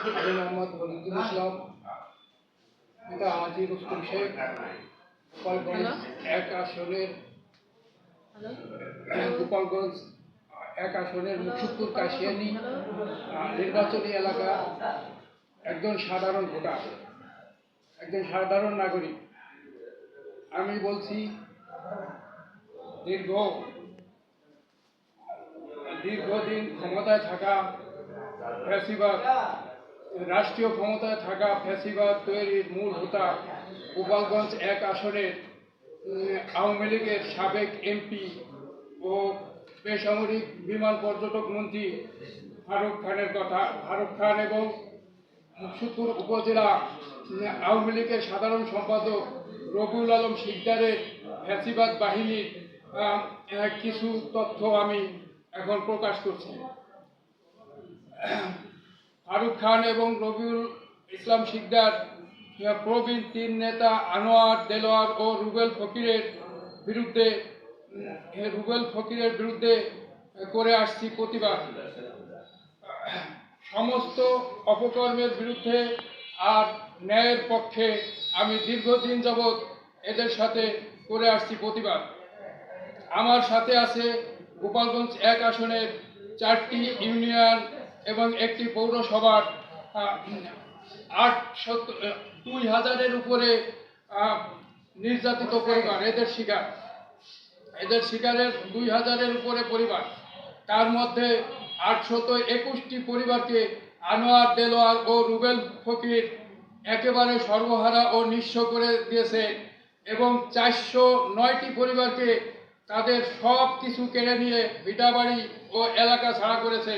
আমি মোহাম্মদ বলিদুল ইসলাম পিতা হাজি রুস্তুম শেখ গোপালগঞ্জ এক আসনের গোপালগঞ্জ এক আসনের কাশিয়ানি নির্বাচনী এলাকা। একজন সাধারণ ভোটার একজন সাধারণ নাগরিক। আমি বলছি দীর্ঘ দীর্ঘদিন ক্ষমতায় থাকা ফ্যাসিবাদ রাষ্ট্রীয় ক্ষমতায় থাকা ফ্যাসিবাদ তৈরির মূল হোতা গোপালগঞ্জ এক আসনের আওয়ামী লীগের সাবেক এমপি ও বেসামরিক বিমান পর্যটক মন্ত্রী ফারুক খানের কথা। ফারুক খান এবং মুকসুদপুর উপজেলা আওয়ামী লীগের সাধারণ সম্পাদক রবিউল আলম শিকদারের ফ্যাসিবাদ বাহিনীর কিছু তথ্য আমি এখন প্রকাশ করছি। ফারুক খান এবং রবিউল ইসলাম শিকদার প্রবীণ তিন নেতা আনোয়ার, দেলোয়ার ও রুবেল ফকিরের বিরুদ্ধে রুবেল ফকিরের বিরুদ্ধে করে আসছি প্রতিবাদ। সমস্ত অপকর্মের বিরুদ্ধে আর ন্যায়ের পক্ষে আমি দীর্ঘদিন যাবৎ এদের সাথে করে আসছি প্রতিবাদ। আমার সাথে আছে গোপালগঞ্জ এক আসনের চারটি ইউনিয়ন এবং একটি পৌরসভার আহ, আট দুই হাজারের উপরে নির্যাতিত পরিবার এদের শিকার। এদের শিকারের দুই হাজারের উপরে পরিবার। তার মধ্যে আটশত একুশটি পরিবারকে আনোয়ার দেলোয়ার ও রুবেল ফকির একেবারে সর্বহারা ও নিঃস্ব করে দিয়েছে এবং চারশো নয়টি পরিবারকে তাদের সব কিছু কেড়ে নিয়ে ভিটাবাড়ি ও এলাকা ছাড়া করেছে।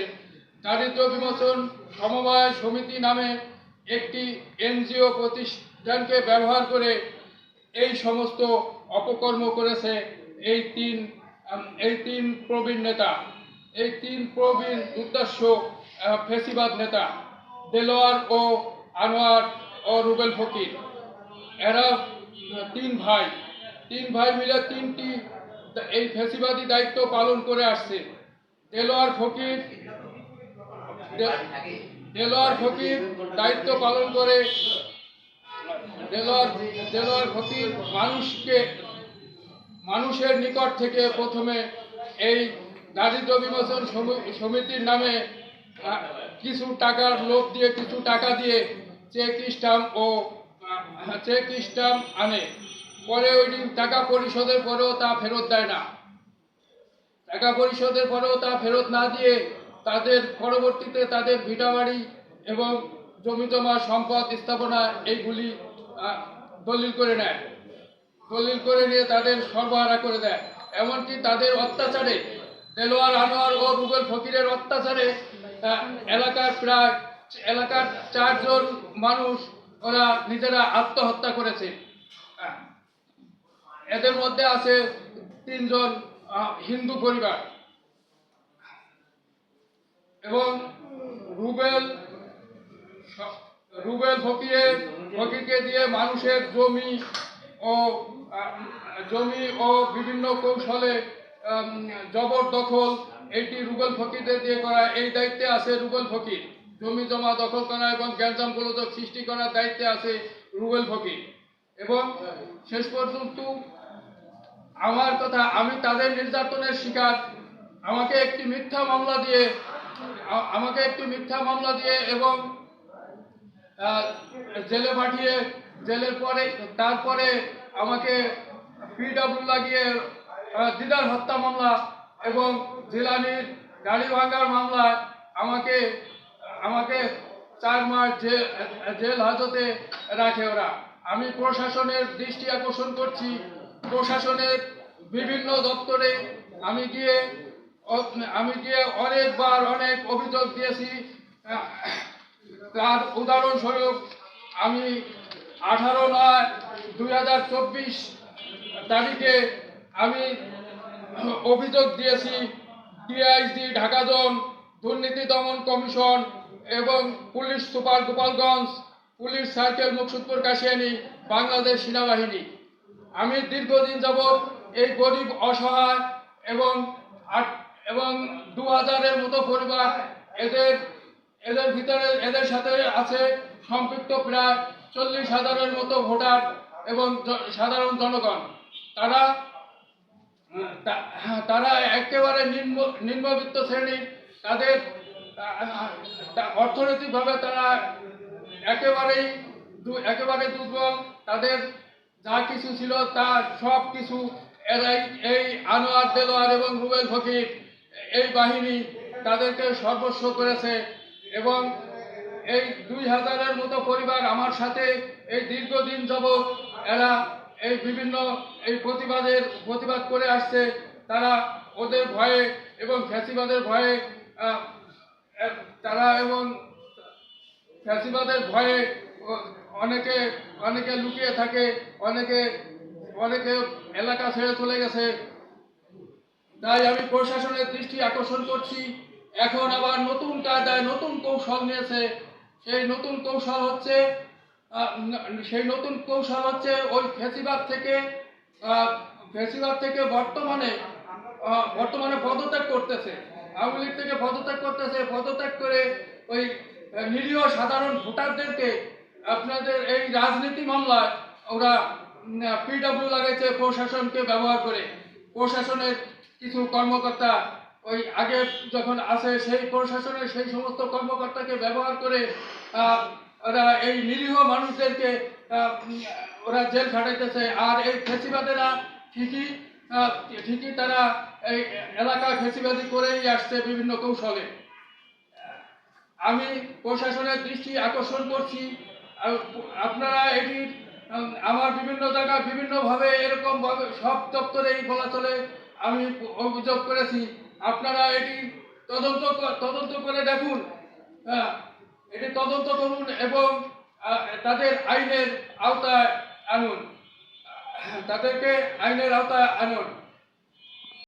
দারিদ্র বিমোচন সমবায় সমিতি নামে একটি এনজিও প্রতিষ্ঠানকে ব্যবহার করে এই সমস্ত অপকর্ম করেছে এই তিন এই তিন প্রবীণ নেতা। এই তিন প্রবীণ উদ্দেশ্য ফেসিবাদ নেতা দেলোয়ার ও আনোয়ার ও রুবেল ফকির। এরা তিন ভাই। তিন ভাই মিলে তিনটি এই ফেসিবাদী দায়িত্ব পালন করে আসছে। দেলোয়ার ফকির দেলোয়ার ফকির দায়িত্ব পালন করে। দেলোয়ার দেলোয়ার ফকির মানুষকে মানুষের নিকট থেকে প্রথমে এই দারিদ্র বিমোচন সমি- সমিতির নামে কিছু টাকার লোভ দিয়ে, কিছু টাকা দিয়ে চেক স্টাম্প ও চেক স্টাম্প আনে। পরে ওই টাকা পরিশোধের পরেও তা ফেরত দেয় না। টাকা পরিশোধের পরেও তা ফেরত না দিয়ে তাদের পরবর্তীতে তাদের ভিটাবাড়ি এবং জমি জমা সম্পদ স্থাপনা এইগুলি দলিল করে নেয়। দলিল করে নিয়ে তাদের সরবরাহ করে দেয়। এমনকি তাদের অত্যাচারে, দেলোয়ার আনোয়ার ও রুবেল ফকিরের অত্যাচারে এলাকার প্রায়, এলাকার চারজন মানুষ ওরা নিজেরা আত্মহত্যা করেছে। এদের মধ্যে আছে তিনজন হিন্দু পরিবার। এবং রুবেল রুবেল ফকিরের ফকিরকে দিয়ে মানুষের জমি ও জমি ও বিভিন্ন কৌশলে জবরদখল এটি রুবেল ফকিরদের দিয়ে করা। এই দায়িত্বে আছে রুবেল ফকির। জমি জমা দখল করা এবং গ্যাঞ্জাম গোলযোগ সৃষ্টি করার দায়িত্বে আছে রুবেল ফকির। এবং শেষ পর্যন্ত আমার কথা, আমি তাদের নির্যাতনের শিকার। আমাকে একটি মিথ্যা মামলা দিয়ে আমাকে একটি মিথ্যা মামলা দিয়ে এবং জেলে পাঠিয়ে, জেলের পরে, তারপরে আমাকে পিডব্লিউ লাগিয়ে দিদার হত্যা মামলা এবং জিলানির গাড়ি ভাঙার মামলায় আমাকে আমাকে চার মাস জে- জেল হাজতে রাখে ওরা। আমি প্রশাসনের দৃষ্টি আকর্ষণ করছি। প্রশাসনের বিভিন্ন দপ্তরে আমি গিয়ে আমি গিয়ে অনেকবার অনেক অভিযোগ দিয়েছি তার উদাহরণস্বরূপ আমি আঠারো নয় দুই হাজার চব্বিশ তারিখে আমি অভিযোগ দিয়েছি ডিআইজি ঢাকা জোন দুর্নীতি দমন কমিশন এবং police super Gopalganj, police circle Muksudpur Kashiani, Bangladesh সেনাবাহিনী। আমি দীর্ঘদিন যাবৎ এই গরিব, অসহায় এবং আট এবং দু হাজারের মতো পরিবার এদের এদের ভিতরে, এদের সাথে আছে সম্পৃক্ত প্রায় চল্লিশ হাজারের মতো ভোটার এবং সাধারণ জনগণ। তারা তারা একেবারে নিম্ন, নিম্নবিত্ত শ্রেণির তাদের অর্থনৈতিকভাবে তারা একেবারেই একেবারে দুর্বল। তাদের যা কিছু ছিল তা সব কিছু এরাই, এই আনোয়ার দেলোয়ার এবং রুবেল ফকির এই বাহিনী তাদেরকে সর্বস্ব করেছে এবং এই দুই হাজারের মতো পরিবার আমার সাথে এই দীর্ঘদিন যাবৎ এরা এই বিভিন্ন এই প্রতিবাদের, প্রতিবাদ করে আসছে। তারা ওদের ভয়ে এবং ফ্যাসিবাদের ভয়ে তারা এবং ফ্যাসিবাদের ভয়ে অনেকে অনেকে লুকিয়ে থাকে, অনেকে অনেকে এলাকা ছেড়ে চলে গেছে। তাই আমি প্রশাসনের দৃষ্টি আকর্ষণ করছি। এখন আবার নতুন কায়দায় নতুন কৌশল নিয়েছে। সেই নতুন কৌশল হচ্ছে সেই নতুন কৌশল হচ্ছে ওই ফেসিবাদ থেকে ফেসিবাদ থেকে বর্তমানে বর্তমানে পদত্যাগ করতেছে। আওয়ামী লীগ থেকে পদত্যাগ করতেছে। পদত্যাগ করে ওই নিরীহ সাধারণ ভোটারদেরকে আপনাদের এই রাজনীতি মামলায় ওরা পিডব্লিউ লাগাইছে প্রশাসনকে ব্যবহার করে। প্রশাসনের কিছু কর্মকর্তা ওই আগে যখন আসে সেই প্রশাসনের সেই সমস্ত কর্মকর্তাকে ব্যবহার করে ওরা এই নিরীহ মানুষদেরকে ওরা জেল খাটাইতেছে। আর এই ফেসিবাদেরা ঠিকই ঠিকই তারা এই এলাকায় ফেসিবাদি করেই আসছে বিভিন্ন কৌশলে। আমি প্রশাসনের দৃষ্টি আকর্ষণ করছি। আপনারা এটি আমার বিভিন্ন জায়গায় বিভিন্নভাবে এরকমভাবে সব দপ্তরেই বলা চলে। আমি অভিযোগ করেছি। আপনারা এটি তদন্ত তদন্ত করে দেখুন। হ্যাঁ এটি তদন্ত করুন এবং তাদের আইনের আওতায় আনুন। তাদেরকে আইনের আওতায় আনুন।